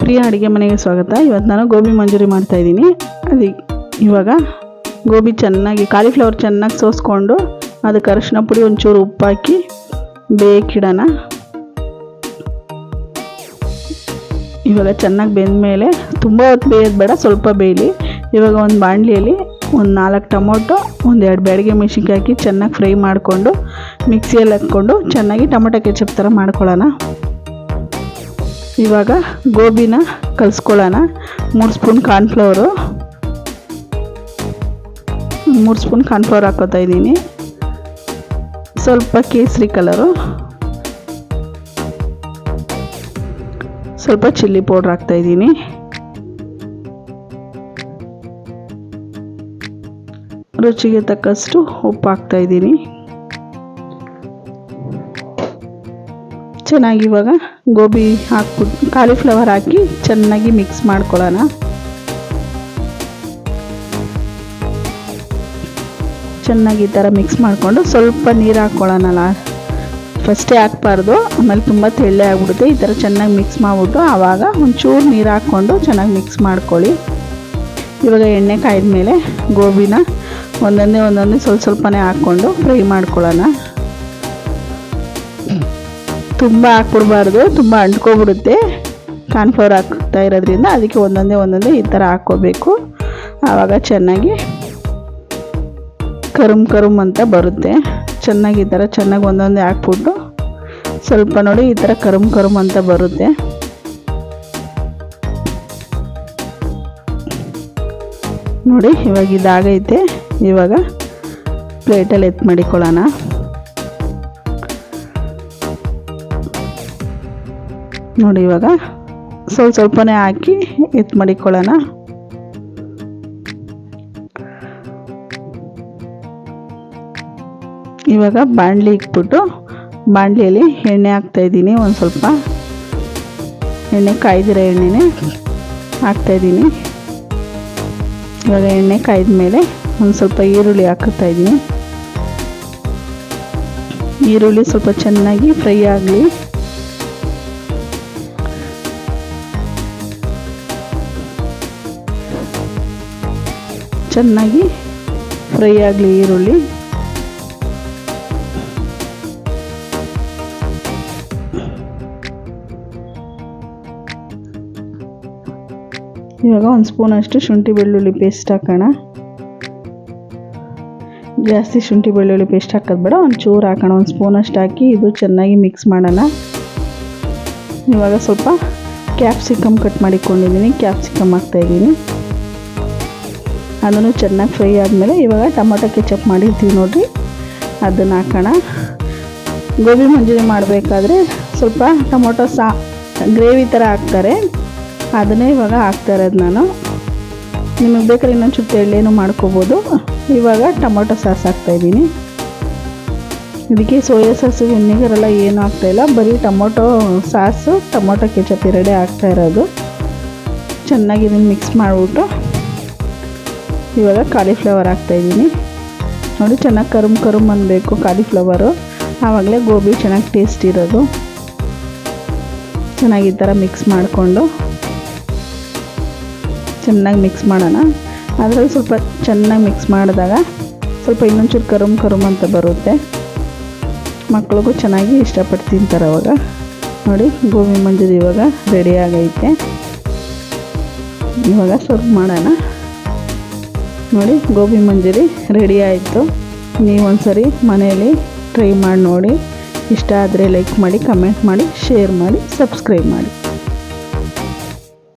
ಪ್ರಿಯ ಅಡುಗೆ ಮನೆಗೆ ಸ್ವಾಗತ. ಇವತ್ತು ನಾನು ಗೋಬಿ ಮಂಚೂರಿ ಮಾಡ್ತಾಯಿದ್ದೀನಿ ಅದು ಇವಾಗ ಗೋಬಿ ಚೆನ್ನಾಗಿ ಕಾಲಿಫ್ಲವರ್ ಚೆನ್ನಾಗಿ ಸೋಸ್ಕೊಂಡು ಅದಕ್ಕೆ ಅರಶಿನ ಪುಡಿ ಒಂಚೂರು ಉಪ್ಪು ಹಾಕಿ ಬೇಕಿಡೋಣ ಇವಾಗ ಚೆನ್ನಾಗಿ ಬೆಂದಮೇಲೆ ತುಂಬ ಹೊತ್ತು ಬೇಯೋದು ಬೇಡ, ಸ್ವಲ್ಪ ಬೇಯಲಿ. ಇವಾಗ ಒಂದು ಬಾಣಲಿಯಲ್ಲಿ ಒಂದು ನಾಲ್ಕು ಟೊಮೊಟೊ ಒಂದೆರಡು ಬೆಳಗ್ಗೆ ಮೆಣಸಿನ್ಕಾಯಿ ಹಾಕಿ ಚೆನ್ನಾಗಿ ಫ್ರೈ ಮಾಡಿಕೊಂಡು, ಮಿಕ್ಸಿಯಲ್ಲಿ ಹಾಕ್ಕೊಂಡು ಚೆನ್ನಾಗಿ ಟೊಮೊಟೊ ಕೆಚಪ್ ಥರ ಮಾಡ್ಕೊಳ್ಳೋಣ. ಇವಾಗ ಗೋಬಿನ ಕಲಿಸ್ಕೊಳ್ಳೋಣ. ಮೂರು ಸ್ಪೂನ್ ಕಾರ್ನ್ಫ್ಲವರು. ಮೂರು ಸ್ಪೂನ್ ಕಾರ್ನ್ಫ್ಲವರ್ ಹಾಕೋತಾ ಇದ್ದೀನಿ. ಸ್ವಲ್ಪ ಕೇಸರಿ ಕಲರು. ಸ್ವಲ್ಪ ಚಿಲ್ಲಿ ಪೌಡ್ರ್ ಹಾಕ್ತಾ ಇದ್ದೀನಿ. ರುಚಿಗೆ ತಕ್ಕಷ್ಟು ಉಪ್ಪು ಹಾಕ್ತಾ ಇದ್ದೀನಿ. ಚೆನ್ನಾಗಿ ಇವಾಗ ಗೋಬಿ ಹಾಕ್ಬಿಟ್ಟು ಕಾಲಿಫ್ಲವರ್ ಹಾಕಿ ಚೆನ್ನಾಗಿ ಮಿಕ್ಸ್ ಮಾಡ್ಕೊಳ್ಳೋಣ. ಚೆನ್ನಾಗಿ ಈ ಥರ ಮಿಕ್ಸ್ ಮಾಡಿಕೊಂಡು ಸ್ವಲ್ಪ ನೀರು ಹಾಕ್ಕೊಳ್ಳೋಣಲ್ಲ. ಫಸ್ಟೇ ಹಾಕ್ಬಾರ್ದು, ಆಮೇಲೆ ತುಂಬ ತೆಳ್ಳೆ ಆಗಿಬಿಡುತ್ತೆ. ಈ ಥರ ಚೆನ್ನಾಗಿ ಮಿಕ್ಸ್ ಮಾಡಿಬಿಟ್ಟು ಆವಾಗ ಒಂಚೂರು ನೀರು ಹಾಕ್ಕೊಂಡು ಚೆನ್ನಾಗಿ ಮಿಕ್ಸ್ ಮಾಡ್ಕೊಳ್ಳಿ. ಇವಾಗ ಎಣ್ಣೆ ಕಾಯ್ದ ಮೇಲೆ ಗೋಬಿನ ಒಂದೊಂದೇ ಒಂದೊಂದೇ ಸ್ವಲ್ಪ ಸ್ವಲ್ಪನೇ ಹಾಕ್ಕೊಂಡು ಫ್ರೈ ಮಾಡ್ಕೊಳ್ಳೋಣ. ತುಂಬ ಹಾಕ್ಬಿಡ್ಬಾರ್ದು, ತುಂಬ ಅಂಟ್ಕೊಬಿಡುತ್ತೆ. ಕಾರ್ನ್ಫ್ಲವರ್ ಹಾಕ್ತಾ ಇರೋದ್ರಿಂದ ಅದಕ್ಕೆ ಒಂದೊಂದೇ ಒಂದೊಂದೇ ಈ ಥರ ಹಾಕ್ಕೋಬೇಕು. ಆವಾಗ ಚೆನ್ನಾಗಿ ಕರುಮ್ ಕರುಮ್ ಅಂತ ಬರುತ್ತೆ. ಚೆನ್ನಾಗಿ ಈ ಥರ ಚೆನ್ನಾಗಿ ಒಂದೊಂದೇ ಹಾಕ್ಬಿಟ್ಟು ಸ್ವಲ್ಪ ನೋಡಿ ಈ ಥರ ಕರುಮ್ ಕರುಮ್ ಅಂತ ಬರುತ್ತೆ. ನೋಡಿ ಇವಾಗ ಇದಾಗೈತೆ. ಇವಾಗ ಪ್ಲೇಟಲ್ಲಿ ಎತ್ತು ಮಾಡಿಕೊಳ್ಳೋಣ. ನೋಡಿ ಇವಾಗ ಸ್ವಲ್ಪ ಸ್ವಲ್ಪನೇ ಹಾಕಿ ಇದು ಮಾಡಿಕೊಳ್ಳೋಣ. ಇವಾಗ ಬಾಣಲಿ ಇಕ್ಬಿಟ್ಟು ಬಾಣಲಿಯಲ್ಲಿ ಎಣ್ಣೆ ಹಾಕ್ತಾಯಿದ್ದೀನಿ ಒಂದು ಸ್ವಲ್ಪ ಎಣ್ಣೆ ಕಾಯ್ದಿರೋ ಎಣ್ಣೆನೇ ಹಾಕ್ತಾಯಿದ್ದೀನಿ ಇವಾಗ ಎಣ್ಣೆ ಕಾಯ್ದ ಮೇಲೆ ಒಂದು ಸ್ವಲ್ಪ ಈರುಳ್ಳಿ ಹಾಕುತ್ತಾ ಇದ್ದೀನಿ. ಈರುಳ್ಳಿ ಸ್ವಲ್ಪ ಚೆನ್ನಾಗಿ ಫ್ರೈ ಆಗಲಿ. ಚೆನ್ನಾಗಿ ಫ್ರೈ ಆಗಲಿ ಈರುಳ್ಳಿ. ಇವಾಗ ಒಂದು ಸ್ಪೂನಷ್ಟು ಶುಂಠಿ ಬೆಳ್ಳುಳ್ಳಿ ಪೇಸ್ಟ್ ಹಾಕೋಣ. ಜಾಸ್ತಿ ಶುಂಠಿ ಬೆಳ್ಳುಳ್ಳಿ ಪೇಸ್ಟ್ ಹಾಕೋದು ಬೇಡ, ಒಂದು ಚೂರು ಹಾಕೋಣ. ಒಂದು ಸ್ಪೂನಷ್ಟು ಹಾಕಿ ಇದು ಚೆನ್ನಾಗಿ ಮಿಕ್ಸ್ ಮಾಡೋಣ. ಇವಾಗ ಸ್ವಲ್ಪ ಕ್ಯಾಪ್ಸಿಕಮ್ ಕಟ್ ಮಾಡಿಕೊಂಡಿದ್ದೀನಿ. ಕ್ಯಾಪ್ಸಿಕಮ್ ಹಾಕ್ತಾಯಿದ್ದೀನಿ ಅದನ್ನು ಚೆನ್ನಾಗಿ ಫ್ರೈ ಆದಮೇಲೆ ಇವಾಗ ಟೊಮೊಟೊ ಕೆಚಪ್ ಮಾಡಿರ್ತೀವಿ ನೋಡಿರಿ. ಅದನ್ನು ಹಾಕೋಣ. ಗೋಬಿ ಮಂಜೂರಿ ಮಾಡಬೇಕಾದ್ರೆ ಸ್ವಲ್ಪ ಟೊಮೊಟೊ ಸಾ, ಗ್ರೇವಿ ಥರ ಹಾಕ್ತಾರೆ. ಅದನ್ನೇ ಇವಾಗ ಹಾಕ್ತಾ ಇರೋದು ನಾನು. ನಿಮಗೆ ಬೇಕಾದ್ರೆ ಇನ್ನೊಂದು ಚುಟ್ಟು ಎಳ್ಳೇನು ಮಾಡ್ಕೋಬೋದು. ಇವಾಗ ಟೊಮೊಟೊ ಸಾಸ್ ಹಾಕ್ತಾಯಿದ್ದೀನಿ ಇದಕ್ಕೆ ಸೋಯಾ ಸಾಸು ವಿನೆಗರೆಲ್ಲ ಏನೂ ಹಾಕ್ತಾಯಿಲ್ಲ ಬರೀ ಟೊಮೊಟೊ ಸಾಸು, ಟೊಮೊಟೊ ಕೆಚಪ್ ಎರಡೇ ಹಾಕ್ತಾ ಇರೋದು. ಚೆನ್ನಾಗಿ ಇದನ್ನು ಮಿಕ್ಸ್ ಮಾಡಿಬಿಟ್ಟು ಇವಾಗ ಕಾಲಿಫ್ಲವರ್ ಹಾಕ್ತಾಯಿದ್ದೀನಿ ನೋಡಿ, ಚೆನ್ನಾಗಿ ಕರುಮ್ ಕರುಮ್ ಅನ್ನಬೇಕು ಕಾಲಿಫ್ಲವರು ಆವಾಗಲೇ ಗೋಬಿ ಚೆನ್ನಾಗಿ ಟೇಸ್ಟ್ ಇರೋದು. ಚೆನ್ನಾಗಿ ಈ ಥರ ಮಿಕ್ಸ್ ಮಾಡಿಕೊಂಡು ಚೆನ್ನಾಗಿ ಮಿಕ್ಸ್ ಮಾಡೋಣ. ಅದರಲ್ಲಿ ಸ್ವಲ್ಪ ಚೆನ್ನಾಗಿ ಮಿಕ್ಸ್ ಮಾಡಿದಾಗ ಸ್ವಲ್ಪ ಇನ್ನೊಂಚೂರು ಕರುಮ್ ಕರುಮ್ ಅಂತ ಬರುತ್ತೆ. ಮಕ್ಕಳಿಗೂ ಚೆನ್ನಾಗಿ ಇಷ್ಟಪಟ್ಟು ತಿಂತಾರೆ ಅವಾಗ. ನೋಡಿ, ಗೋಬಿ ಮಂಜೂರಿ ಇವಾಗ ರೆಡಿ ಆಗೈತೆ. ಇವಾಗ ಸರ್ವ್ ಮಾಡೋಣ. ನೋಡಿ, ಗೋಬಿ ಮಂಜೂರಿ ರೆಡಿ ಆಯಿತು. ನೀವೊಂದ್ಸರಿ ಮನೆಯಲ್ಲಿ ಟ್ರೈ ಮಾಡಿ ನೋಡಿ. ಇಷ್ಟ ಆದರೆ ಲೈಕ್ ಮಾಡಿ ಕಮೆಂಟ್ ಮಾಡಿ ಶೇರ್ ಮಾಡಿ ಸಬ್ಸ್ಕ್ರೈಬ್ ಮಾಡಿ.